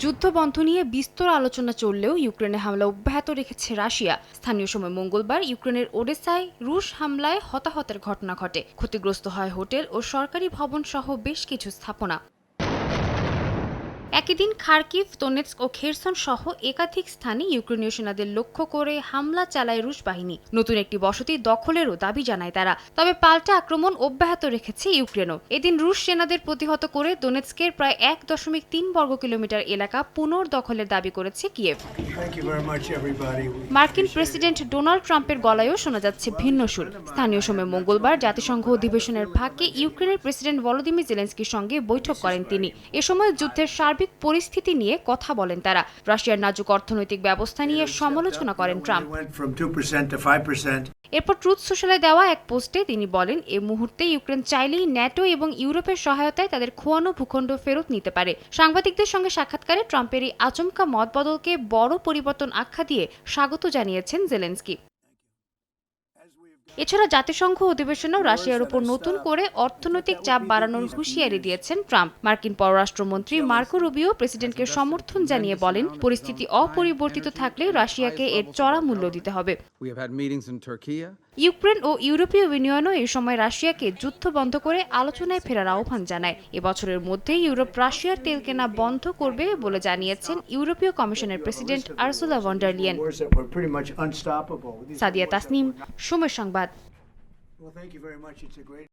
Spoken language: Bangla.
যুদ্ধবন্ধ নিয়ে বিস্তর আলোচনা চললেও ইউক্রেনে হামলা অব্যাহত রেখেছে রাশিয়া। স্থানীয় সময় মঙ্গলবার ইউক্রেনের ওডেসায় রুশ হামলায় হতাহতের ঘটনা ঘটে। ক্ষতিগ্রস্ত হয় হোটেল ও সরকারি ভবন সহ বেশ কিছু স্থাপনা। একই দিন খার্কিভ দোনেৎস্ক ও খেরসন সহ একাধিক স্থানে ইউক্রেনীয় সেনাদের লক্ষ্য করে হামলা চালায় রুশ বাহিনী। নতুন একটি বসতি দখলেরও দাবি জানায় তারা। তবে পাল্টা আক্রমণ অব্যাহত রেখেছে ইউক্রেনও। এদিন রুশ সেনাদের প্রতিহত করে দোনেৎস্কের প্রায় এক দশমিক তিন বর্গ কিলোমিটার এলাকা পুনর্দখলের দাবি করেছে কিয়েভ. মার্কিন প্রেসিডেন্ট ডোনাল্ড ট্রাম্পের গলায়ও শোনা যাচ্ছে ভিন্ন সুর। স্থানীয় সময় মঙ্গলবার জাতিসংঘ অধিবেশনের ফাঁকে ইউক্রেনের প্রেসিডেন্ট ভলোদিমির জেলেন্সকির সঙ্গে বৈঠক করেন তিনি। এ সময় যুদ্ধের সার্বিক পরিস্থিতি নিয়ে কথা বলেন তারা। রাশিয়ার নাজুক অর্থনৈতিক ব্যবস্থা নিয়ে সমালোচনা করেন Trump. We went from 2% to 5%. এরপর ট্রুথ সোশ্যালে দেওয়া এক পোস্টে তিনি বলেন, এ মুহূর্তে ইউক্রেন চাইলেই ন্যাটো এবং ইউরোপের সহায়তায় তাদের খোয়ানো ভূখণ্ড ফেরত নিতে পারে। সাংবাদিকদের সঙ্গে সাক্ষাৎকারে ট্রাম্পের এই আচমকা মত বদলকে বড় পরিবর্তন আখ্যা দিয়ে স্বাগত জানিয়েছেন জেলেন্সকি। এছাড়া জাতিসংঘ অধিবেশনেও রাশিয়ার উপর নতুন করে অর্থনৈতিক চাপ বাড়ানোর হুঁশিয়ারি দিয়েছেন ট্রাম্প। মার্কিন পররাষ্ট্রমন্ত্রী মার্কো রুবিও প্রেসিডেন্টকে সমর্থন জানিয়ে বলেন পরিস্থিতি অপরিবর্তিত থাকলে রাশিয়াকে এর চড়া মূল্য দিতে হবে. ইউক্রেন ও ইউরোপীয় ইউনিয়নও এই সময় রাশিয়াকে যুদ্ধ বন্ধ করে আলোচনায় ফেরার আহ্বান জানায়। এবছরের মধ্যে ইউরোপ রাশিয়ার তেল কেনা বন্ধ করবে বলে জানিয়েছেন ইউরোপীয় কমিশনের president Ursula von der Leyen Sadia Tasnim Somoy Sangbad. Well, thank you very much. It's a great.